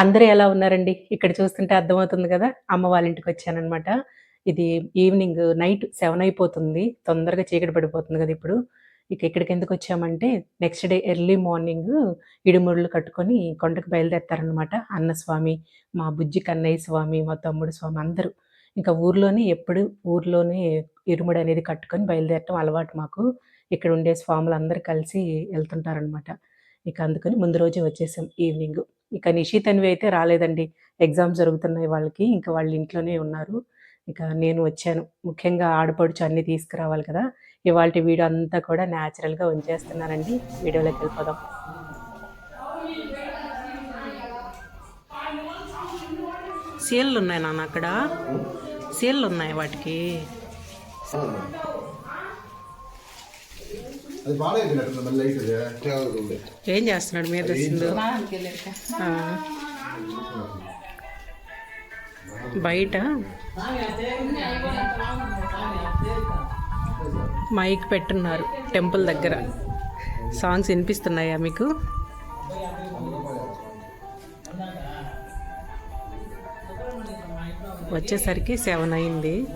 అందరూ ఎలా ఉన్నారండి? ఇక్కడ చూస్తుంటే అర్థమవుతుంది కదా అమ్మ వాళ్ళ ఇంటికి వచ్చానమాట ఇది ఈవినింగ్ నైట్ సెవెన్ అయిపోతుంది. తొందరగా చీకటి పడిపోతుంది కదా ఇప్పుడు. ఇక ఇక్కడికెందుకొచ్చామంటే నెక్స్ట్ డే ఎర్లీ మార్నింగ్ ఇడుముడులు కట్టుకొని కొండకు బయలుదేరతారనమాట. అన్నస్వామి, మా బుజ్జి కన్నయ్య స్వామి, మా తమ్ముడు స్వామి అందరూ. ఇంకా ఊర్లోనే ఎప్పుడు ఊర్లోనే ఇరుముడి అనేది కట్టుకొని బయలుదేరటం అలవాటు మాకు. ఇక్కడ ఉండే స్వాములందరూ కలిసి వెళ్తుంటారనమాట ఇక అందుకని ముందు రోజే వచ్చేసాం ఈవినింగ్. ఇక నిషి, తన్వి అయితే రాలేదండి. ఎగ్జామ్స్ జరుగుతున్నాయి వాళ్ళకి. ఇంకా వాళ్ళు ఇంట్లోనే ఉన్నారు. ఇక నేను వచ్చాను. ముఖ్యంగా ఆడపడుచు అన్నీ తీసుకురావాలి కదా! ఇవాల్టి వీడియో అంతా కూడా న్యాచురల్‌గా ఉంచేస్తున్నానండి. వీడియోలోకెళ్ళిపోదాం. సీలున్నాయి నాన్న అక్కడ. సీలున్నాయి వాటికి. అది పాడైపోయినట్టు మళ్ళీ లైట్. ఏం చేస్తున్నాడు మీద. బయట? మైక్ పెట్టున్నారు టెంపుల్ దగ్గర. సాంగ్స్ వినిపిస్తున్నాయా మీకు? వచ్చేసరికి సెవెన్ అయింది.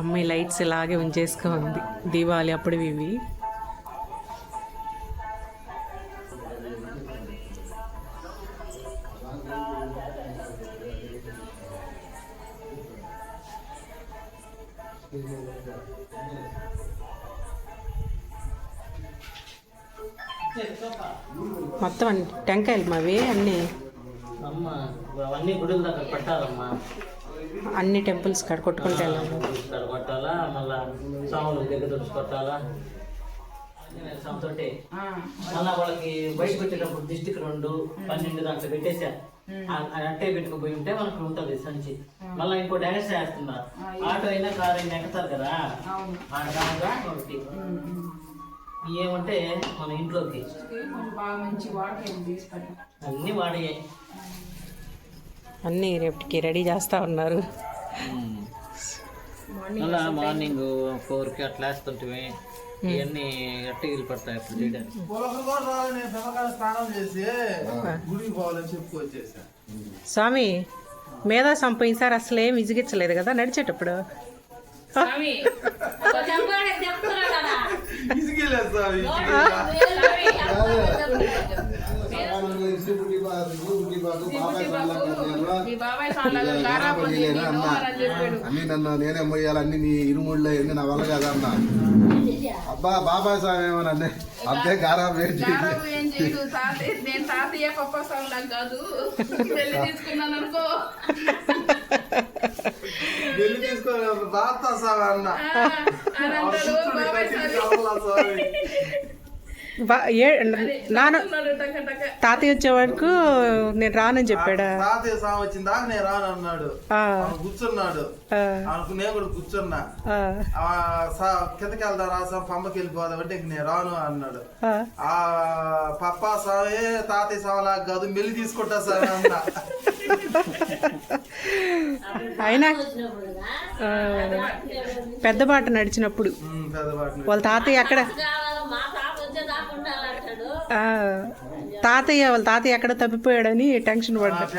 అమ్మాయి లైట్స్ ఇలాగే ఉంచేసుకో ఉంది. దీపావళి అప్పుడు ఇవి. మొత్తం అన్ని టెంకాయలు మావి అన్నీ? అన్ని టెంపుల్స్ కాడ కొట్టుకుంటే వెళ్ళాలి కొట్టాలా? మళ్ళా సాములు దగ్గర తుడిచి కొట్టాలా? తోటి. మళ్ళా వాళ్ళకి బయట పెట్టేటప్పుడు దిష్టికి రెండు పన్నెండు దాంట్లో పెట్టేసా అట్టే పెట్టుకుపోయి ఉంటే మనకు ఉంటది సంచి. మళ్ళీ ఇంకో డ్యాన్స్ చేస్తున్నారు. ఆటో అయినా కార్ అయినా ఎక్కుతారు కదా? ఒకటి. ఏమంటే మన ఇంట్లోకి. అన్ని వాడే అన్నీ రేపటికి రెడీ చేస్తా ఉన్నారు. మళ్ళా మార్నింగ్ ఫోర్కి అట్లా వేస్తుంటే ఇవన్నీ అట్టగిలు పడతాయి అప్పుడు చేయడానికి. స్వామి మేధా సంపోయినసారి అసలు ఏం విజిగించలేదు కదా నడిచేటప్పుడు? స్వామి బుడ్డి బాబు, బుడ్డి బాబు, బాబాయ్ అన్న, నన్ను నేనే మొయ్యాలి అన్ని నీ ఇరుముళ్ళు అన్ని నా వల్ల కదా అన్న? అబ్బా బాబాయ్ స్వామి ఏమో నన్ను అంతే గారా నేను తాతయ్య పప్ప సాంగ్ కాదు. తీసుకున్నాను అనుకో. వెళ్ళి తీసుకొని రాస్తా స్వామి అన్న. ఏ నాన్న తాతయ్య వచ్చే వరకు నేను రానని చెప్పాడా? తాతయ్య స్వామి వచ్చిన దాకా నేను రాను అన్నాడు కూర్చున్నాడు. నేను కూడా కూర్చున్నా. సా- కిందకి వెళ్దాం రాసాం పంపకి వెళ్ళిపోదాం అంటే నేను రాను అన్నాడు. ఆ. పప్పా స్వామి తాతయ్య స్వామి లాగా కాదు మెల్లి తీసుకుంటా స్వామి అన్న. అయినా పెద్ద బాట నడిచినప్పుడు. వాళ్ళ తాతయ్య అక్కడ తాతయ్య వాళ్ళ తాతయ్య ఎక్కడ తప్పిపోయాడని టెన్షన్ పడ్డాడు.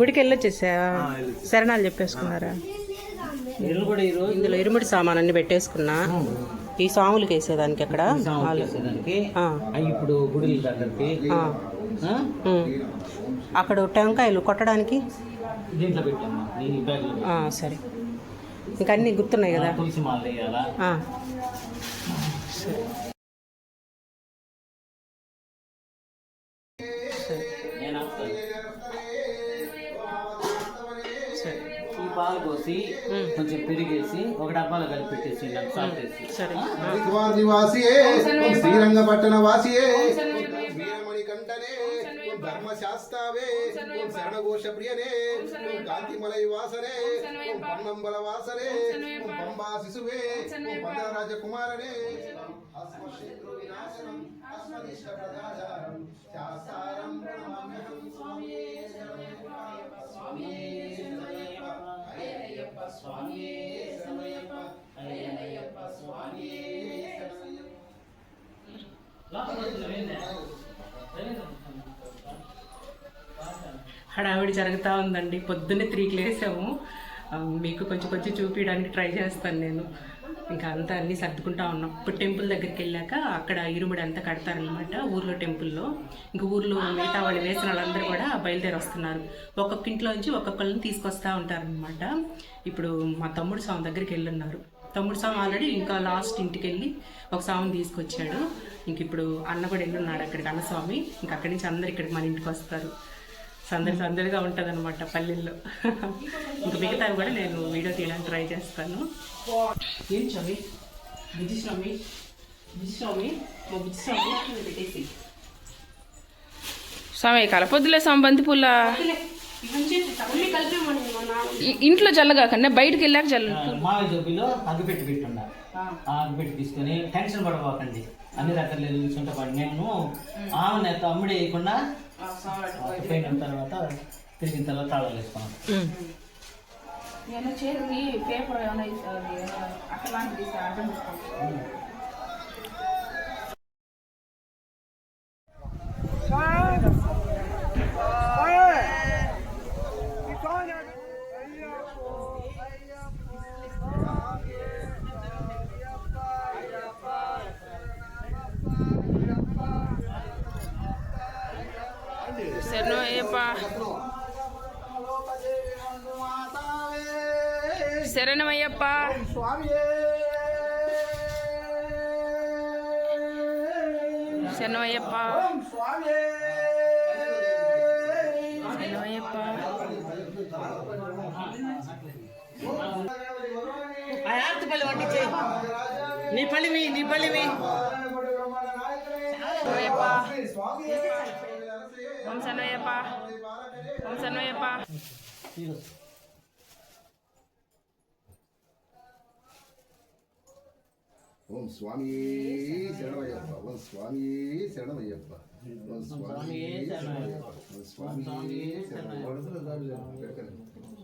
గుడికి వెళ్ళొచ్చేసా? శరణాలు చెప్పేసుకున్నారా? ఇందులో ఇరుముడి సామాన్ అన్ని పెట్టేసుకున్నా ఈ సాములకి వేసేదానికి అక్కడ ఇప్పుడు గుడిల దగ్గరికి. అక్కడ టెంకాయలు కొట్టడానికి? దీంట్లో పెట్టమ్మా నీ బ్యాగ్లో ఆ, సరే. ఇంకా అన్నీ గుర్తున్నాయి కదా. సరే. పాలు పోసి కొంచెం పెరిగేసి ఒక డబ్బాలో కలిపి పెట్టేసి నాకు సాల్ట్ వేసి సరే. శ్రీరంగపట్టణ వాసియే. వీరమణి కంఠనే ಶ್ಯಾಮ ಶಾಸ್ತಾವೇ ಓಂ ಶರಣಘೋಷ ಪ್ರಿಯನೇ ಓಂ ಕಾಂತಿಮಲೈ ವಾಸನೆ ಓಂ ಪನ್ನಂಬಲ ವಾಸನೆ ಓಂ ಪಂಬಾ ಶಿಶುವೇ ಓಂ ಪಂಡರಾಜ ಕುಮಾರನೇ ಅಸ್ಮಶತ್ರು ವಿನಾಶನಂ ಅಸ್ಮದಿಷ್ಟ ಪ್ರದಾಧಾರಂ ಶಾಸ್ತಾರಂ ಪ್ರಣಮಾಮ್ಯಹಂ ಸ್ವಾಮಿಯೇ ಶರಣಯ್ಯಪ್ಪ ಸ್ವಾಮಿಯೇ ಶರಣಯ್ಯಪ್ಪ ಅಯ್ಯನಯ್ಯಪ್ಪ ಸ್ವಾಮಿಯೇ ಶರಣಯ್ಯಪ್ಪ ಅಯ್ಯನಯ್ಯಪ್ಪ ಸ್ವಾಮಿಯೇ ಶರಣಯ್ಯಪ್ಪ ಲಾಸ್ಟ್ ಮಾಡ್ತೀರಾ ಏನೇ హడావిడి జరుగుతూ ఉందండి. పొద్దున్నే త్రీకి లేసాము. మీకు కొంచెం కొంచెం చూపించడానికి ట్రై చేస్తాను నేను. ఇంకా అంతా అన్నీ సర్దుకుంటా ఉన్నాం. ఇప్పుడు టెంపుల్ దగ్గరికి వెళ్ళాక అక్కడ ఇరుముడి అంతా కడతారనమాట ఊర్లో టెంపుల్లో. ఇంకా ఊర్లో మిగతా వాళ్ళు వేసిన వాళ్ళందరూ కూడా బయలుదేరి వస్తున్నారు ఒక్కొక్క ఇంట్లో నుంచి ఒక్కొక్కళ్ళని తీసుకొస్తూ ఉంటారనమాట ఇప్పుడు మా తమ్ముడు స్వామి దగ్గరికి వెళ్ళున్నారు. తమ్ముడు స్వామి ఆల్రెడీ ఇంకా లాస్ట్ ఇంటికి వెళ్ళి ఒక స్వామిని తీసుకొచ్చాడు. ఇంక ఇప్పుడు అన్న కూడా వెళ్ళున్నాడు అక్కడికి అన్నస్వామి. ఇంక అక్కడి నుంచి అందరు ఇక్కడికి మన ఇంటికి వస్తారు. సందడి సందడిగా ఉంటుంది అనమాట పల్లెల్లో. ఇంకా మిగతావి కూడా నేను వీడియో తీయడానికి ట్రై చేస్తాను. ఏం స్వామి? మా పెట్టేసి. కలపొద్దులే స్వామి బంతి పూల ఇంట్లో జల్లగాకండి బయటికి వెళ్ళాక జల్ల. ఆ, మావి జోబిలో అగ్గిపెట్టి పెట్టున్నారు ఆ. అగ్గిపెట్టి తీసుకొని టెన్షన్ పడబోకండి అన్ని రకాల నేను ఆమె తమ్ముడు వేయకుండా పోయిన తర్వాత తిరిగిన తర్వాత తాళాలు నేను చేతికి పేపర్ ఏమైనా అట్లాంటిది అర్థం శరణమయ్యప్ప. శరణమయ్యప్ప. శరణమయ్యప్ప. ఆ ఆర్తి పల్లి వండించే నీ పల్లివి నీ పల్లివి శరణమయ్యప్ప. ఓం శరణమయ్యప్ప. ఓం శరణమయ్యప్ప. ఓం స్వామి శరణమయ్యప్ప ఓం స్వామి శరణమయ్యప్ప ఓం స్వామి శరణమయ్యప్ప ఓం శరణమయ్యప్ప.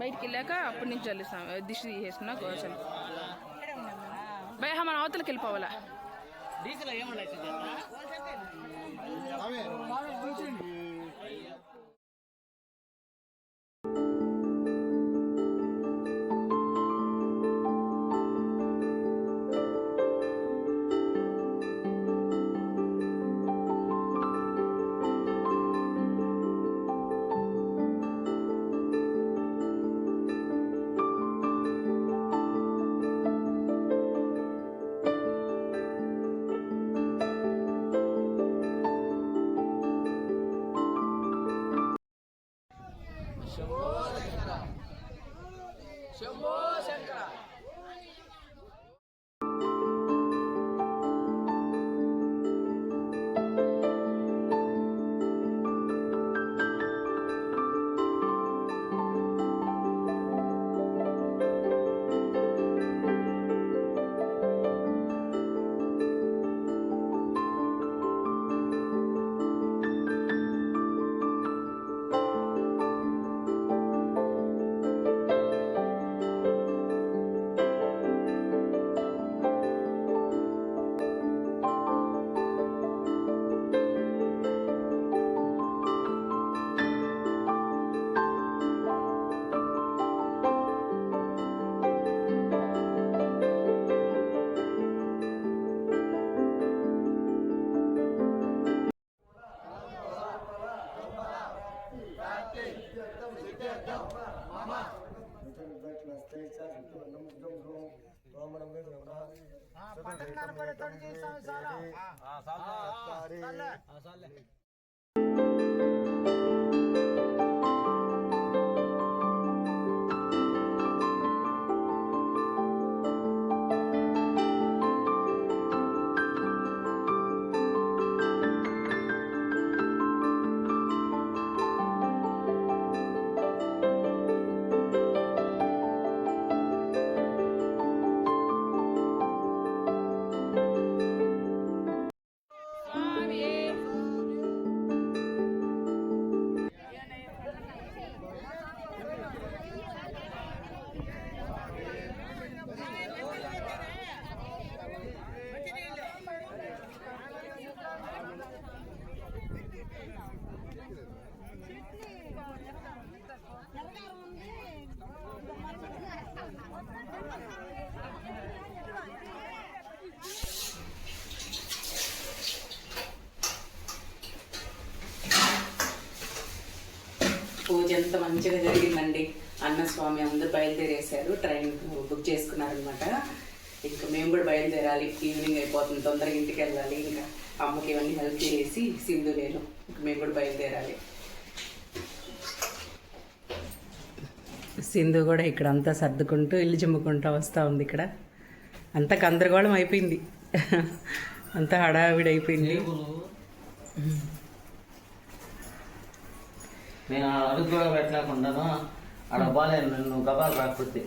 బయటికి వెళ్ళాక అప్పటి నుంచి చల్లిస్తాం దిష్టి తీసేసుకున్నా గోచలు భయ మన అవతలకి వెళ్ళిపోవాలా? 三十三了啊啊三十三了啊三三了 ఎంత మంచిగా జరిగిందండి. అన్నస్వామి అందరూ బయలుదేరేశారు. ట్రైన్ బుక్ చేసుకున్నారనమాట ఇంకా మేము కూడా బయలుదేరాలి. ఈవినింగ్ అయిపోతుంది. తొందరగా ఇంటికి వెళ్ళాలి. ఇంకా అమ్మకి ఇవన్నీ హెల్ప్ చేసి సింధు నేను ఇంకా మేము కూడా బయలుదేరాలి. సింధు కూడా ఇక్కడ అంతా సర్దుకుంటూ ఇల్లు చిమ్ముకుంటూ వస్తూ ఉంది ఇక్కడ. అంతా గందరగోళం అయిపోయింది. అంతా హడావిడి అయిపోయింది. నేను అడుగు కూడా పెట్టలేకుండాను ఆడ బాగాలేదు నన్ను గబాలు రాకపోతే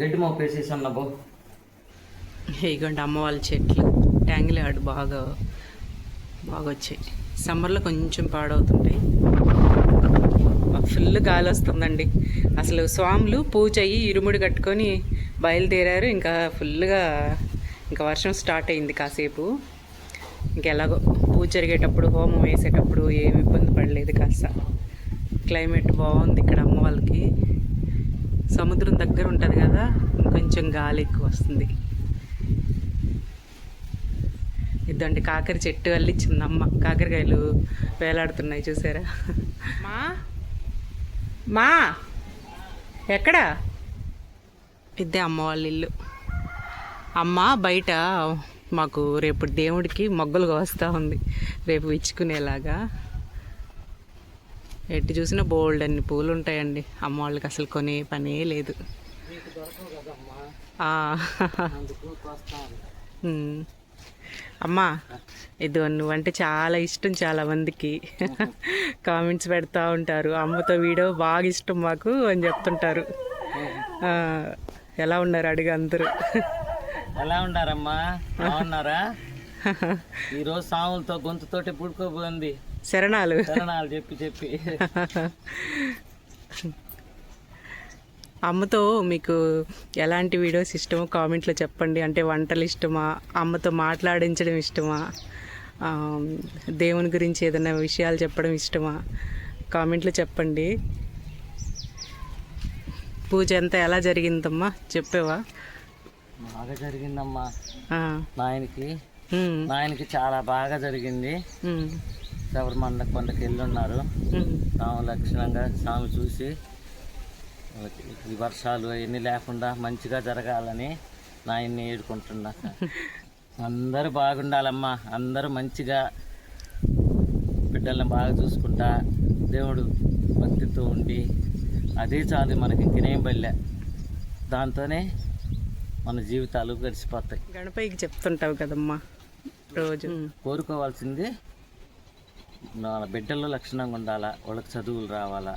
గడ్డి మొప్పేసేసి అన్న బో. ఇగోండి అమ్మ వాళ్ళ చెట్లు. ట్యాంగిల్ ఆడు బాగా బాగా వచ్చాయి. సమ్మర్లో కొంచెం పాడవుతుంటాయి. ఫుల్ గాలి వస్తుందండి. అసలు స్వాములు పూజ అయ్యి ఇరుముడి కట్టుకొని బయలుదేరారు. ఇంకా ఫుల్గా ఇంకా వర్షం స్టార్ట్ అయింది కాసేపు. ఇంకెలాగో. పూజ జరిగేటప్పుడు హోమం వేసేటప్పుడు ఏమి ఇబ్బంది పడలేదు కాస్త. క్లైమేట్ బాగుంది ఇక్కడ అమ్మ వాళ్ళకి. సముద్రం దగ్గర ఉంటుంది కదా కొంచెం గాలి ఎక్కువ వస్తుంది. ఇదండి కాకర చెట్టు అల్లిచ్చింది అమ్మ. కాకరకాయలు వేలాడుతున్నాయి చూసారా? మా? మా? ఎక్కడా? ఇదే అమ్మ వాళ్ళ ఇల్లు. అమ్మ బయట మాకు రేపు దేవుడికి మొగ్గలు వస్తూ ఉంది. రేపు ఇచ్చుకునేలాగా ఎట్టి చూసినా బోల్డ్ అన్ని పూలు ఉంటాయండి. అమ్మ వాళ్ళకి అసలు కొనే పనే లేదు. అమ్మా ఇది నువ్వంటే చాలా ఇష్టం చాలా మందికి. కామెంట్స్ పెడతా ఉంటారు. అమ్మతో వీడియో బాగా ఇష్టం మాకు అని చెప్తుంటారు. ఎలా ఉన్నారు? అడిగి అందరూ. ఎలా ఉండారమ్మా? బాగున్నారా? ఈరోజు సాములతో గొంతుతోటి పుడుకోబోయింది. శరణాలు. శరణాలు చెప్పి చెప్పి. అమ్మతో మీకు ఎలాంటి వీడియోస్ ఇష్టమో కామెంట్లో చెప్పండి. అంటే వంటలు ఇష్టమా? అమ్మతో మాట్లాడించడం ఇష్టమా? దేవుని గురించి ఏదైనా విషయాలు చెప్పడం ఇష్టమా? కామెంట్లో చెప్పండి. పూజ అంతా ఎలా జరిగిందమ్మా? చెప్పావా? బాగా జరిగిందమ్మా. నాయనకి. నాయనకి చాలా బాగా జరిగింది. ఉమ్, శబరిమండ కొండకి వెళ్ళున్నారు. సాము లక్షణంగా సాము చూసి ఈ వర్షాలు అవన్నీ లేకుండా మంచిగా జరగాలని నాయన్ని ఏడుకుంటున్నా. అందరూ బాగుండాలమ్మా. అందరూ మంచిగా బిడ్డల్ని బాగా చూసుకుంటా దేవుడు భక్తితో ఉండి అదే చాలు మనకి ఇంకేం బల్లే దాంతోనే మన జీవితాలు గడిచిపోతాయి. గణపయ్యకి చెప్తుంటావు కదమ్మా రోజు. కోరుకోవాల్సింది నా బిడ్డల్లో లక్షణంగా ఉండాలా వాళ్ళకి చదువులు రావాలా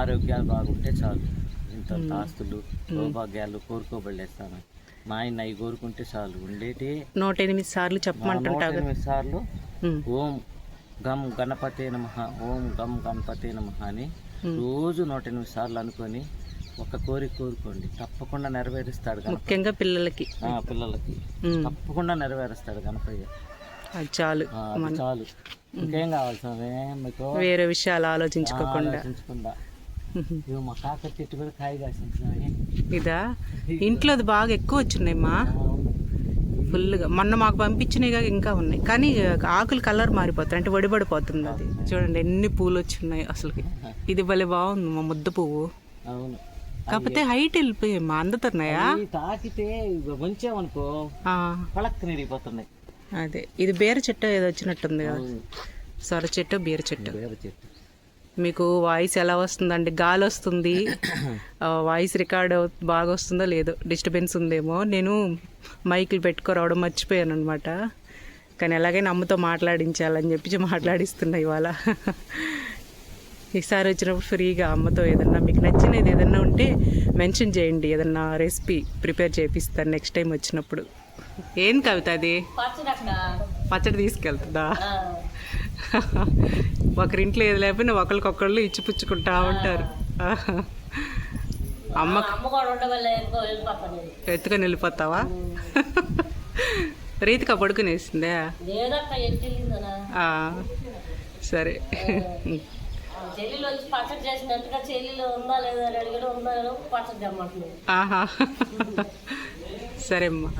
ఆరోగ్యాలు బాగుంటే చాలు. ఇంత ఆస్తులు సౌభాగ్యాలు కోరుకోబడలేస్తాను మా ఆయన అవి కోరుకుంటే చాలు. ఉండేటి నూట ఎనిమిది సార్లు చెప్పమంటుంటావు ఎనిమిది సార్లు ఓం గం గణపతే నమ ఓం గం గణపతే నమ అని రోజు నూట ఎనిమిది సార్లు అనుకొని ఒక కోరిక కోరుకోండి. తప్పకుండా నెరవేరుస్తాడు ముఖ్యంగా పిల్లలకి. పిల్లలకి. తప్పకుండా నెరవేరుస్తాడు గణపయ్య. అది చాలు. చాలు. ఇంకేం కావాలి స్వామి? మీకు? వేరే విషయాలు ఆలోచించుకోకుండా. ఆలోచించకుండా ఇవి మా కాకర చెట్టు కూడా కాయ కాసింది స్వామి. ఇదా? ఇంట్లో అది బాగా ఎక్కువ వచ్చినాయమ్మా ఫుల్గా. మొన్న మాకు పంపించినాయిగా ఇంకా ఉన్నాయి. కానీ ఆకులు కలర్ మారిపోతాయి అంటే వడిపడిపోతుంది అది. చూడండి ఎన్ని పూలు వచ్చినాయి అసలుకి. ఇది భలే బాగుంది మా ముద్ద పువ్వు. అవును. కాకపోతే హైట్ వెళ్ళిపోయామ్మా అందుతున్నాయా? తాకితే పళక్ నిరిగిపోతున్నాయి అదే. ఇది బేర చెట్టు ఏదో వచ్చినట్టుంది కదా. సొర చెట్టు బీర చెట్టు. మీకు వాయిస్ ఎలా వస్తుందండి? గాలి వస్తుంది. వాయిస్ రికార్డ్ బాగా వస్తుందో లేదో. డిస్టర్బెన్స్ ఉందేమో. నేను మైకులు పెట్టుకోరావడం మర్చిపోయాను అనమాట కానీ ఎలాగైనా అమ్మతో మాట్లాడించాలని చెప్పి మాట్లాడిస్తున్నా ఇవాళ. ఈసారి వచ్చినప్పుడు ఫ్రీగా అమ్మతో ఏదన్నా మీకు నచ్చినది ఏదన్నా ఉంటే మెన్షన్ చేయండి. ఏదన్నా రెసిపీ ప్రిపేర్ చేపిస్తాను నెక్స్ట్ టైం వచ్చినప్పుడు. ఏం కవిత అది? పచ్చడి తీసుకెళ్తుందా? ఒకరింట్లో ఏది లేకపోయినా ఒకరికొకళ్ళు ఇచ్చిపుచ్చుకుంటా ఉంటారు. అమ్మ ఎత్తుకొని వెళ్ళిపోతావా? రీతిక పడుకునేసిందే? సరే. చెల్లెలు వచ్చి పచ్చడి చేసినట్టుగా చెల్లెలు ఉందా లేదా అని అడిగాడు ఉందా లేదో పచ్చడి తెమ్మంటున్నాడు ఆహా. సరే అమ్మా.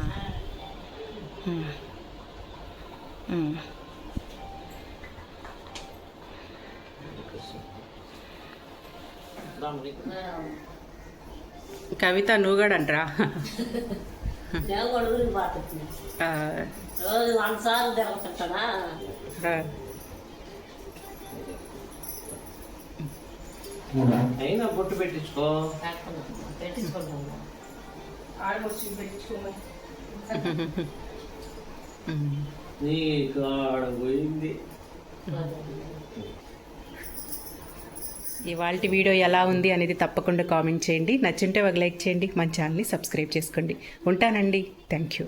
కవిత నువ్వు కూడా అంటరా ఆ, రోజు వంద సార్లు తిరుగుతుంటానా అయినా బొట్టు పెట్టించుకో. పెట్టించుకుంటాను నీ కాడ పోయింది. ఇవాళ వీడియో ఎలా ఉంది అనేది తప్పకుండా కామెంట్ చేయండి. నచ్చుంటే ఒక లైక్ చేయండి. మన ఛానల్ని సబ్స్క్రైబ్ చేసుకోండి. ఉంటానండి. Thank you.